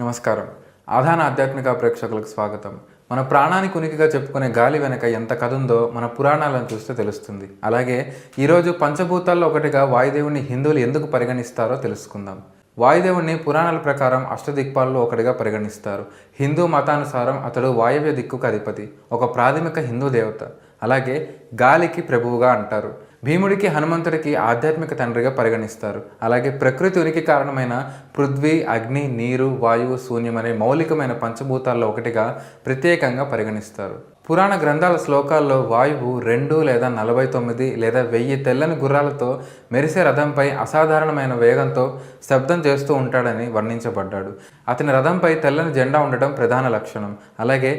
నమస్కారం. ఆధాన ఆధ్యాత్మిక ప్రేక్షకులకు స్వాగతం. మన ప్రాణానికి ఉనికిగా చెప్పుకునే గాలి వెనక ఎంత కథ ఉందో మన పురాణాలను చూస్తే తెలుస్తుంది. అలాగే ఈరోజు పంచభూతాల్లో ఒకటిగా వాయుదేవుని హిందువులు ఎందుకు పరిగణిస్తారో తెలుసుకుందాం. వాయుదేవుణ్ణి పురాణాల ప్రకారం అష్టదిక్పాల్లో ఒకటిగా పరిగణిస్తారు. హిందూ మతానుసారం అతడు వాయవ్య దిక్కుకు అధిపతి ఒక ప్రాథమిక హిందూ దేవత. అలాగే గాలికి ప్రభువుగా అంటారు. భీముడికి హనుమంతుడికి ఆధ్యాత్మిక తండ్రిగా పరిగణిస్తారు. అలాగే ప్రకృతి ఉనికి కారణమైన పృథ్వీ అగ్ని నీరు వాయువు శూన్యం అనే మౌలికమైన పంచభూతాల్లో ఒకటిగా ప్రత్యేకంగా పరిగణిస్తారు. పురాణ గ్రంథాల శ్లోకాల్లో వాయువు రెండు లేదా నలభై తొమ్మిది లేదా వెయ్యి తెల్లని గుర్రాలతో మెరిసే రథంపై అసాధారణమైన వేగంతో శబ్దం చేస్తూ ఉంటాడని వర్ణించబడ్డాడు. అతని రథంపై తెల్లని జెండా ఉండటం ప్రధాన లక్షణం. అలాగే